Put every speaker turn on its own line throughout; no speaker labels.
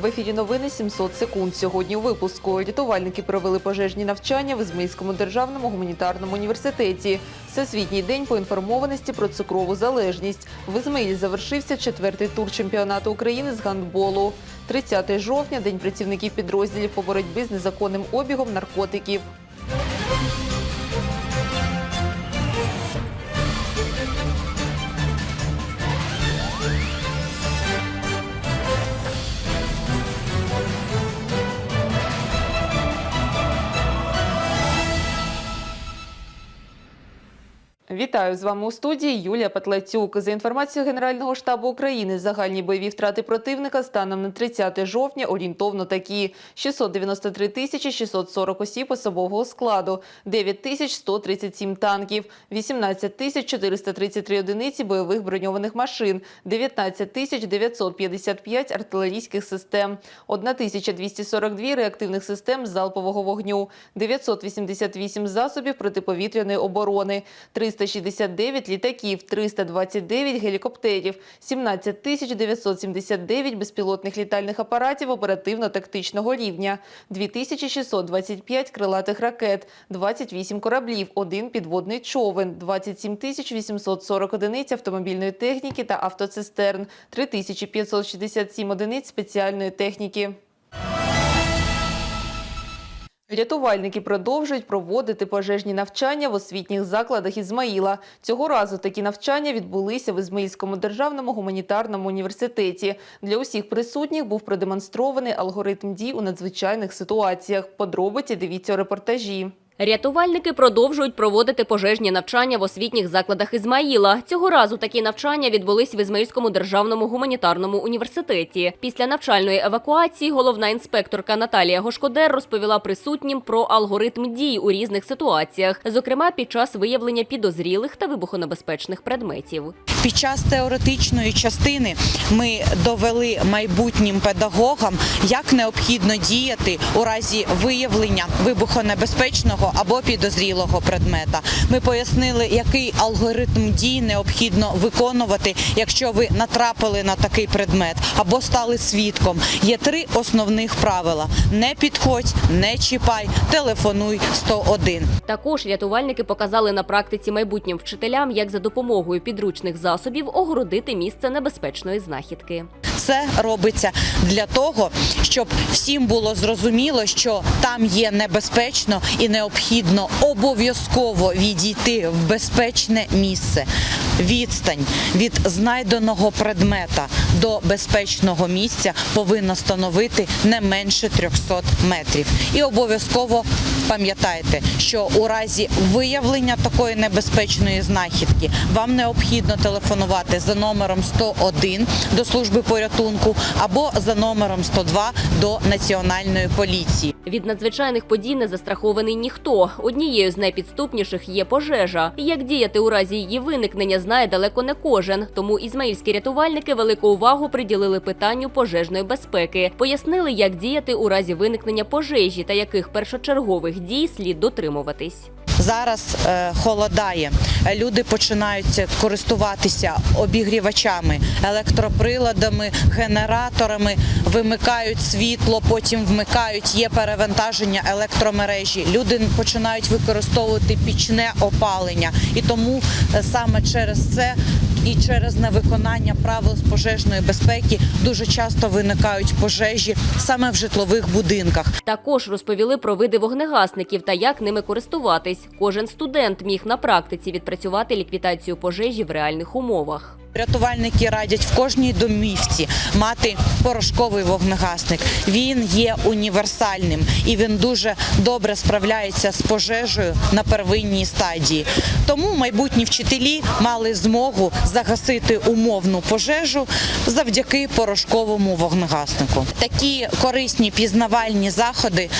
В ефірі новини 700 секунд. Сьогодні у випуску рятувальники провели пожежні навчання в Ізмаїльському державному гуманітарному університеті. Всесвітній день поінформованості про цукрову залежність. В Ізмаїлі завершився четвертий тур чемпіонату України з гандболу. 30 жовтня день працівників підрозділів по боротьбі з незаконним обігом наркотиків. Вітаю з вами у студії Юлія Петлацюк. За інформацією Генерального штабу України, загальні бойові втрати противника станом на 30 жовтня орієнтовно такі: 693 тисячі 640 осіб особового складу, 9 тисяч 137 танків, 18 тисяч 433 одиниці бойових броньованих машин, 19 тисяч 955 артилерійських систем, 1242 реактивних систем залпового вогню, 988 засобів протиповітряної оборони, 369 літаків, 329 гелікоптерів, 17 тисяч 979 безпілотних літальних апаратів оперативно-тактичного рівня, 2625 крилатих ракет, 28 кораблів, 1 підводний човен, 27 тисяч 840 одиниць автомобільної техніки та автоцистерн, 3567 одиниць спеціальної техніки. Рятувальники продовжують проводити пожежні навчання в освітніх закладах Ізмаїла. Цього разу такі навчання відбулися в Ізмаїльському державному гуманітарному університеті. Для усіх присутніх був продемонстрований алгоритм дій у надзвичайних ситуаціях. Подробиці дивіться у репортажі.
Рятувальники продовжують проводити пожежні навчання в освітніх закладах Ізмаїла. Цього разу такі навчання відбулись в Ізмаїльському державному гуманітарному університеті. Після навчальної евакуації головна інспекторка Наталія Гошкодер розповіла присутнім про алгоритм дій у різних ситуаціях, зокрема під час виявлення підозрілих та вибухонебезпечних предметів.
Під час теоретичної частини ми довели майбутнім педагогам, як необхідно діяти у разі виявлення вибухонебезпечного або підозрілого предмета. Ми пояснили, який алгоритм дій необхідно виконувати, якщо ви натрапили на такий предмет або стали свідком. Є три основних правила: не підходь, не чіпай, телефонуй 101.
Також рятувальники показали на практиці майбутнім вчителям, як за допомогою підручних засобів огородити місце небезпечної знахідки.
Це робиться для того, щоб всім було зрозуміло, що там є небезпечно і необхідно обов'язково відійти в безпечне місце. Відстань від знайденого предмета до безпечного місця повинна становити не менше 300 метрів. І обов'язково пам'ятайте, що у разі виявлення такої небезпечної знахідки вам необхідно телефонувати за номером 101 до служби порятунку або за номером 102 до національної поліції.
Від надзвичайних подій не застрахований ніхто. Однією з найпідступніших є пожежа. Як діяти у разі її виникнення, знає далеко не кожен. Тому ізмаїльські рятувальники велику увагу приділили питанню пожежної безпеки. Пояснили, як діяти у разі виникнення пожежі та яких першочергових дій слід дотримуватись.
Зараз е, холодає. Люди починають користуватися обігрівачами, електроприладами, генераторами, вимикають світло, потім вмикають. Є перевантаження електромережі. Люди починають використовувати пічне опалення, і тому е, саме через це. І через невиконання правил з пожежної безпеки дуже часто виникають пожежі саме в житлових будинках.
Також розповіли про види вогнегасників та як ними користуватись. Кожен студент міг на практиці відпрацювати ліквідацію пожежі в реальних умовах.
Рятувальники радять в кожній домівці мати порошковий вогнегасник. Він є універсальним і він дуже добре справляється з пожежею на первинній стадії. Тому майбутні вчителі мали змогу загасити умовну пожежу завдяки порошковому вогнегаснику. Такі корисні пізнавальні заходи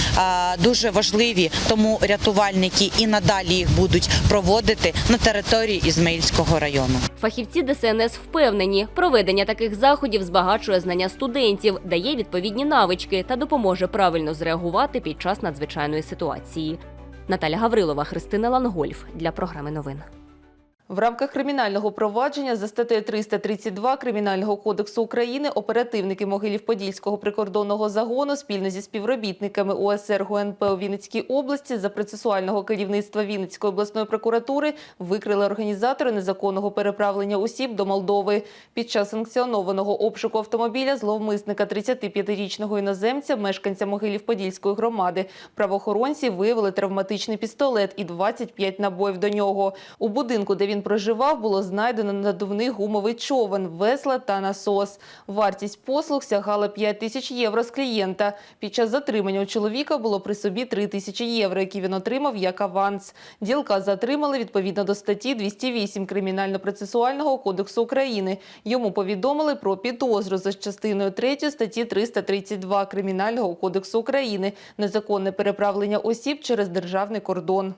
дуже важливі, тому рятувальники і надалі їх будуть проводити на території Ізмаїльського району.
Фахівці ДСНС впевнені, проведення таких заходів збагачує знання студентів, дає відповідні навички та допоможе правильно зреагувати під час надзвичайної ситуації. Наталя Гаврилова, Христина Лангольф для програми новин.
В рамках кримінального провадження за статтею 332 Кримінального кодексу України оперативники Могилів-Подільського прикордонного загону спільно зі співробітниками УСР ГУНП у Вінницькій області за процесуального керівництва Вінницької обласної прокуратури викрили організатори незаконного переправлення осіб до Молдови. Під час санкціонованого обшуку автомобіля зловмисника 35-річного іноземця, мешканця Могилів-Подільської громади, правоохоронці виявили травматичний пістолет і 25 набоїв до нього. У будинку, де він проживав, було знайдено надувний гумовий човен, весла та насос. Вартість послуг сягала 5 тисяч євро з клієнта. Під час затримання у чоловіка було при собі 3 тисячі євро, які він отримав як аванс. Ділка затримали відповідно до статті 208 Кримінально-процесуального кодексу України. Йому повідомили про підозру за частиною 3 статті 332 Кримінального кодексу України незаконне переправлення осіб через державний кордон.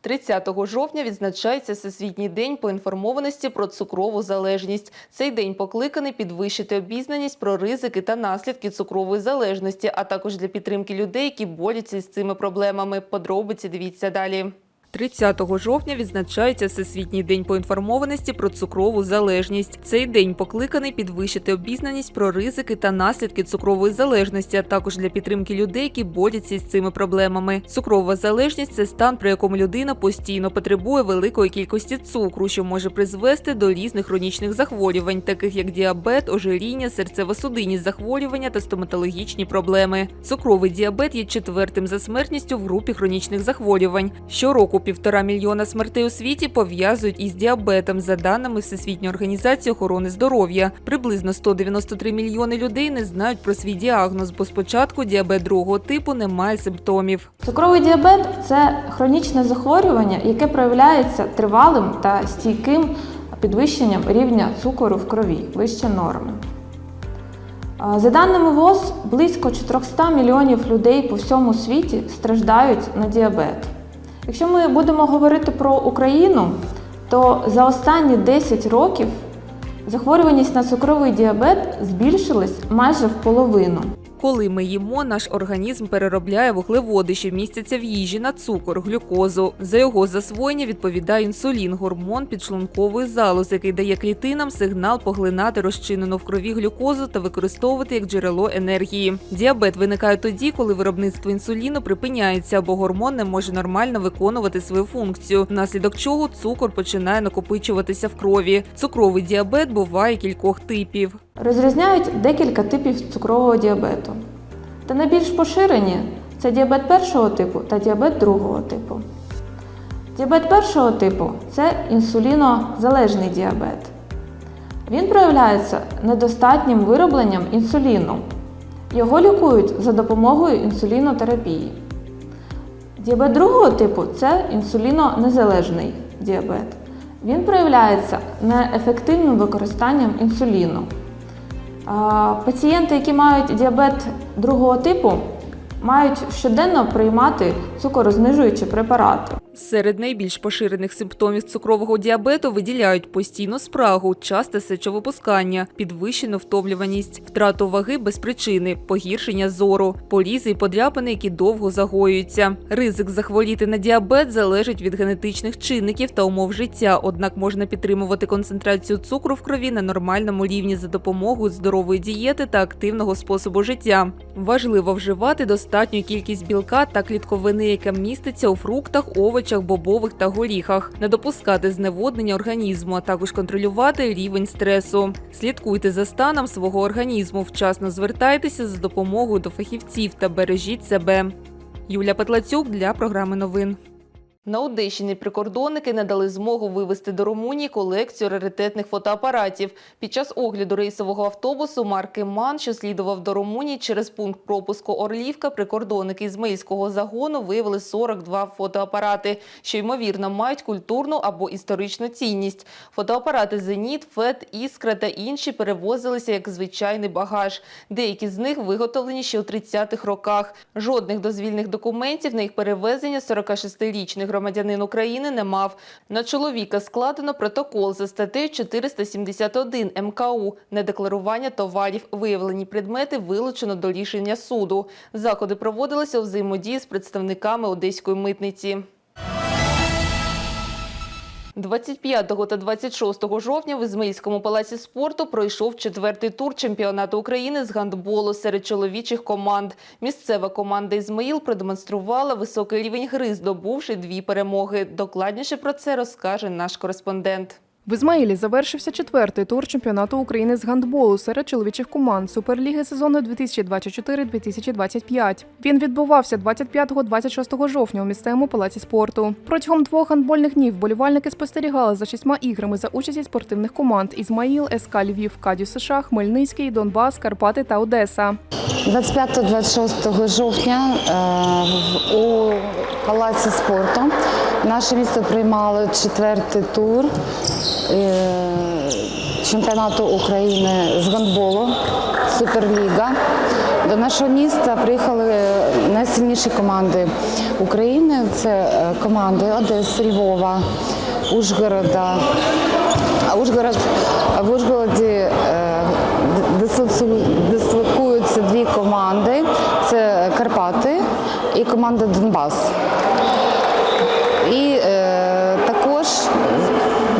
30 жовтня відзначається Всесвітній день поінформованості про цукрову залежність. Цей день покликаний підвищити обізнаність про ризики та наслідки цукрової залежності, а також для підтримки людей, які борються з цими проблемами. Подробиці дивіться далі. 30 жовтня відзначається Всесвітній день поінформованості про цукрову залежність. Цей день покликаний підвищити обізнаність про ризики та наслідки цукрової залежності, а також для підтримки людей, які борються з цими проблемами. Цукрова залежність це стан, при якому людина постійно потребує великої кількості цукру, що може призвести до різних хронічних захворювань, таких як діабет, ожиріння, серцево-судинні захворювання та стоматологічні проблеми. Цукровий діабет є четвертим за смертністю в групі хронічних захворювань. Щороку півтора мільйона смертей у світі пов'язують із діабетом, за даними Всесвітньої організації охорони здоров'я. Приблизно 193 мільйони людей не знають про свій діагноз, бо спочатку діабет другого типу не має симптомів.
Цукровий діабет це хронічне захворювання, яке проявляється тривалим та стійким підвищенням рівня цукору в крові вище норми. За даними ВОЗ, близько 400 мільйонів людей по всьому світі страждають на діабет. Якщо ми будемо говорити про Україну, то за останні 10 років захворюваність на цукровий діабет збільшилась майже в половину.
Коли ми їмо, наш організм переробляє вуглеводи, що містяться в їжі на цукор, глюкозу. За його засвоєння відповідає інсулін, гормон підшлункової залози, який дає клітинам сигнал поглинати розчинену в крові глюкозу та використовувати як джерело енергії. Діабет виникає тоді, коли виробництво інсуліну припиняється або гормон не може нормально виконувати свою функцію, внаслідок чого цукор починає накопичуватися в крові. Цукровий діабет буває кількох типів.
Розрізняють декілька типів цукрового діабету. Та найбільш поширені це діабет першого типу та діабет другого типу. Діабет першого типу це інсулінозалежний діабет. Він проявляється недостатнім виробленням інсуліну. Його лікують за допомогою інсулінотерапії. Діабет другого типу це інсулінонезалежний діабет. Він проявляється неефективним використанням інсуліну. Пацієнти, які мають діабет другого типу, мають щоденно приймати цукорознижуючі препарати.
Серед найбільш поширених симптомів цукрового діабету виділяють постійну спрагу, часте сечовипускання, підвищену втомлюваність, втрату ваги без причини, погіршення зору, порізи і подряпини, які довго загоюються. Ризик захворіти на діабет залежить від генетичних чинників та умов життя, однак можна підтримувати концентрацію цукру в крові на нормальному рівні за допомогою здорової дієти та активного способу життя. Важливо вживати достатню кількість білка та клітковини, яка міститься у фруктах, овочах, бобових та горіхах, не допускати зневоднення організму, а також контролювати рівень стресу. Слідкуйте за станом свого організму, вчасно звертайтеся за допомогою до фахівців та бережіть себе. Юля Петлацюк для програми новин. На Одещині прикордонники надали змогу вивезти до Румунії колекцію раритетних фотоапаратів. Під час огляду рейсового автобусу марки МАН, що слідував до Румунії через пункт пропуску Орлівка, прикордонники Ізмаїльського загону виявили 42 фотоапарати, що ймовірно мають культурну або історичну цінність. Фотоапарати «Зеніт», «ФЕТ», «Іскра» та інші перевозилися як звичайний багаж. Деякі з них виготовлені ще у 30-х роках. Жодних дозвільних документів на їх перевезення 46-річний громадянин України не мав. На чоловіка складено протокол за статтею 471 МКУ «Недекларування товарів». Виявлені предмети вилучено до рішення суду. Заходи проводилися у взаємодії з представниками Одеської митниці. 25 та 26 жовтня в Ізмаїльському палаці спорту пройшов четвертий тур чемпіонату України з гандболу серед чоловічих команд. Місцева команда Ізмаїл продемонструвала високий рівень гри, здобувши дві перемоги. Докладніше про це розкаже наш кореспондент.
В Ізмаїлі завершився четвертий тур чемпіонату України з гандболу серед чоловічих команд Суперліги сезону 2024-2025. Він відбувався 25-26 жовтня у місцевому палаці спорту. Протягом двох гандбольних днів болівальники спостерігали за шістьма іграми за участі спортивних команд Ізмаїл, СК Львів, Кадю США, Хмельницький, Донбас, Карпати та Одеса.
25-26 жовтня е, у палаці спорту наше місто приймало четвертий тур е, чемпіонату України з гандболу Суперліга. До нашого міста приїхали найсильніші команди України. Це е, команди Одеси, Львова, Ужгорода. Ужгород, в Ужгороді е, дислокуються дві команди: це Карпати і команда Донбас. І е, також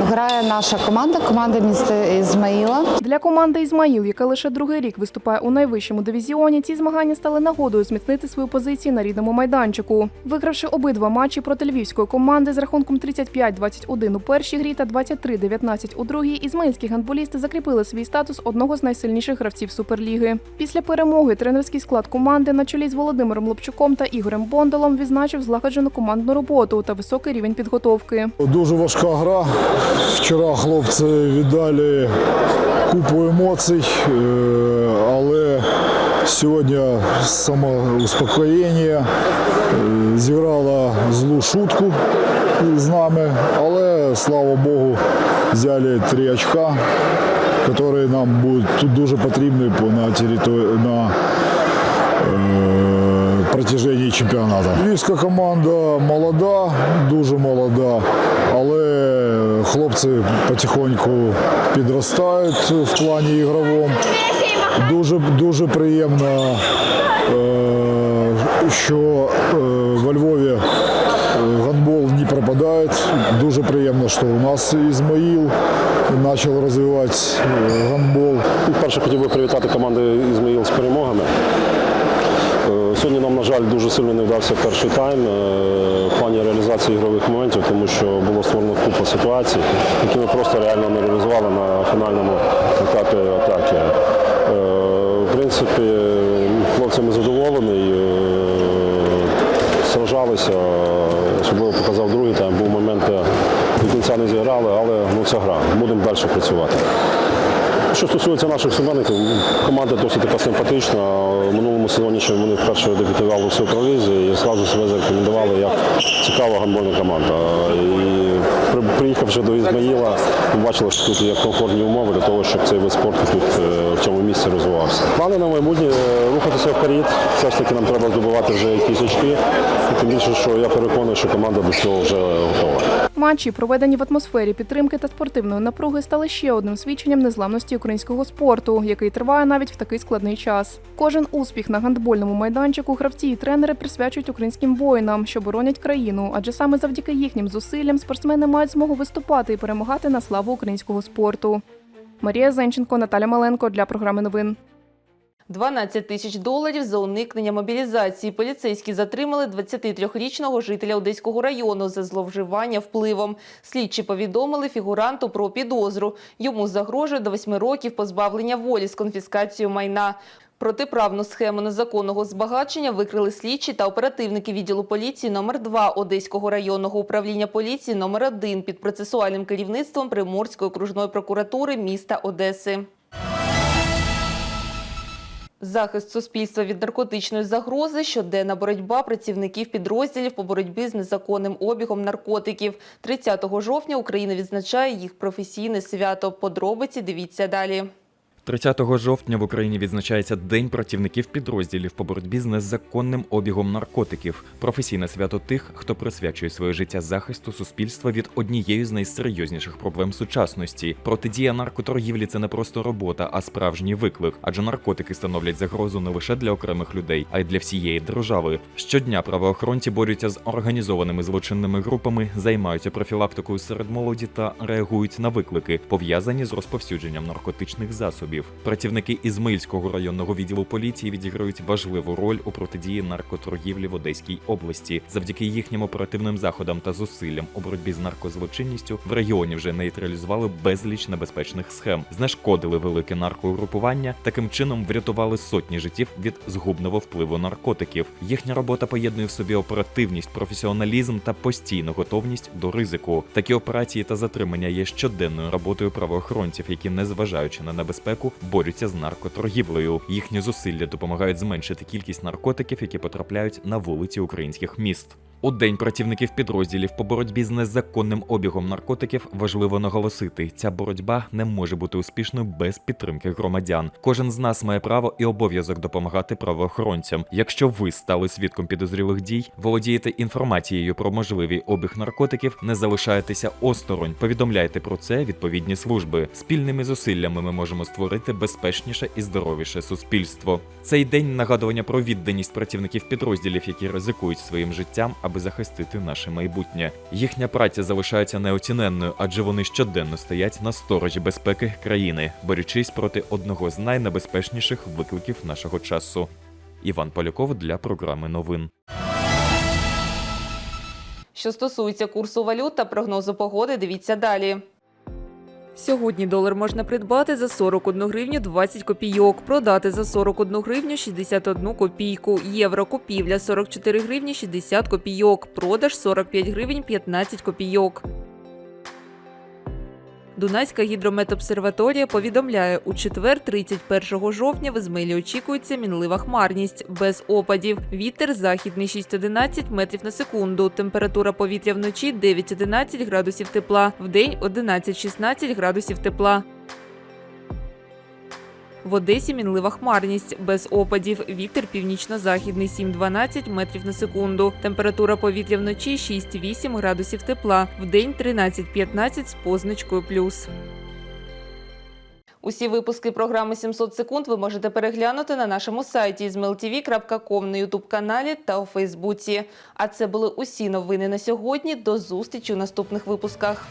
грає наша команда, команда міста Ізмаїла.
Для команди Ізмаїл, яка лише другий рік виступає у найвищому дивізіоні, ці змагання стали нагодою зміцнити свою позицію на рідному майданчику. Вигравши обидва матчі проти львівської команди з рахунком 35-21 у першій грі та 23-19 у другій, ізмаїльські гандболісти закріпили свій статус одного з найсильніших гравців суперліги. Після перемоги тренерський склад команди на чолі з Володимиром Лобчуком та Ігорем Бондолом відзначив злагоджену командну роботу та високий рівень підготовки.
Дуже важка гра. Вчора хлопці віддали купу емоцій, е, але сьогодні самоуспокоєння е, зіграла злу шутку з нами, але слава Богу, взяли три очка, які нам будуть тут дуже потрібні по- на території на е, протяженні чемпіонату. Львівська команда молода, дуже молода, але хлопці потихоньку підростають в плані ігровому. Дуже, дуже приємно, е, що е, во Львові е, гандбол не пропадає. Дуже приємно, що у нас Ізмаїл почав розвивати гандбол.
Перше хотів би привітати команду Ізмаїл з перемогами. Сьогодні нам, на жаль, дуже сильно не вдався перший тайм е, в плані реалізації ігрових моментів, тому що було створено купа ситуацій, які ми просто реально не реалізували на фінальному етапі атаки. Е, В принципі, хлопцями задоволений. е, Сражалися, особливо показав другий тайм. Був момент, де до кінця не зіграли, але ну, це гра. Будемо далі працювати. Що стосується наших суперників, команда досить така симпатична. У минулому сезоні ще вони вперше дебютували у Суперлізі і одразу себе зарекомендували як цікава гандбольна команда. І приїхавши до Ізмаїла, ми бачили, що тут є комфортні умови для того, щоб цей вид спорту тут е, в цьому місці розвивався. Плани на майбутнє е, рухатися вперед. Все ж таки нам треба здобувати вже якісь очки. Тим більше, що я переконаний, що команда до цього вже готова.
Матчі, проведені в атмосфері підтримки та спортивної напруги, стали ще одним свідченням незламності українського спорту, який триває навіть в такий складний час. Кожен успіх на гандбольному майданчику гравці і тренери присвячують українським воїнам, що боронять країну, адже саме завдяки їхнім зусиллям спортсмени мають змогу виступати і перемагати на славу українського спорту. Марія Зенченко, Наталя Маленко для програми новин.
12 тисяч доларів за уникнення мобілізації. Поліцейські затримали 23-річного жителя Одеського району за зловживання впливом. Слідчі повідомили фігуранту про підозру. Йому загрожує до 8 років позбавлення волі з конфіскацією майна. Протиправну схему незаконного збагачення викрили слідчі та оперативники відділу поліції номер 2 Одеського районного управління поліції номер 1 під процесуальним керівництвом Приморської окружної прокуратури міста Одеси. Захист суспільства від наркотичної загрози, щоденна боротьба працівників підрозділів по боротьбі з незаконним обігом наркотиків. 30 жовтня Україна відзначає їх професійне свято. Подробиці дивіться далі.
30 жовтня в Україні відзначається День працівників підрозділів по боротьбі з незаконним обігом наркотиків, професійне свято тих, хто присвячує своє життя захисту суспільства від однієї з найсерйозніших проблем сучасності. Протидія наркоторгівлі це не просто робота, а справжній виклик, адже наркотики становлять загрозу не лише для окремих людей, а й для всієї держави. Щодня правоохоронці борються з організованими злочинними групами, займаються профілактикою серед молоді та реагують на виклики, пов'язані з розповсюдженням наркотичних засобів. Працівники Ізмаїльського районного відділу поліції відіграють важливу роль у протидії наркоторгівлі в Одеській області. Завдяки їхнім оперативним заходам та зусиллям у боротьбі з наркозлочинністю в регіоні вже нейтралізували безліч небезпечних схем, знешкодили велике наркоугрупування, таким чином врятували сотні життів від згубного впливу наркотиків. Їхня робота поєднує в собі оперативність, професіоналізм та постійну готовність до ризику. Такі операції та затримання є щоденною роботою правоохоронців, які, незважаючи на небезпеку, борються з наркоторгівлею. Їхні зусилля допомагають зменшити кількість наркотиків, які потрапляють на вулиці українських міст. У день працівників підрозділів по боротьбі з незаконним обігом наркотиків важливо наголосити, ця боротьба не може бути успішною без підтримки громадян. Кожен з нас має право і обов'язок допомагати правоохоронцям. Якщо ви стали свідком підозрілих дій, володієте інформацією про можливий обіг наркотиків, не залишайтеся осторонь, повідомляйте про це відповідні служби. Спільними зусиллями ми можемо створити безпечніше і здоровіше суспільство. Цей день нагадування про відданість працівників підрозділів, які ризикують своїм життям, аби захистити наше майбутнє. Їхня праця залишається неоціненною, адже вони щоденно стоять на сторожі безпеки країни, борючись проти одного з найнебезпечніших викликів нашого часу. Іван Поляков для програми новин.
Що стосується курсу валют та прогнозу погоди, дивіться далі. Сьогодні долар можна придбати за 41 гривню 20 копійок, продати за 41 гривню 61 копійку, євро купівля 44 гривні 60 копійок, продаж 45 гривень 15 копійок. Дунайська гідрометобсерваторія повідомляє, у четвер, 31 жовтня, в Ізмаїлі очікується мінлива хмарність, без опадів. Вітер західний 6-11 метрів на секунду. Температура повітря вночі 9-11 градусів тепла, вдень 11-16 градусів тепла. В Одесі мінлива хмарність, без опадів. Вітер північно-західний 7-12 метрів на секунду. Температура повітря вночі 6-8 градусів тепла. Вдень 13-15 з позначкою плюс. Усі випуски програми «700 секунд ви можете переглянути на нашому сайті zmltv.com, на ютуб-каналі та у Фейсбуці. А це були усі новини на сьогодні. До зустрічі у наступних випусках.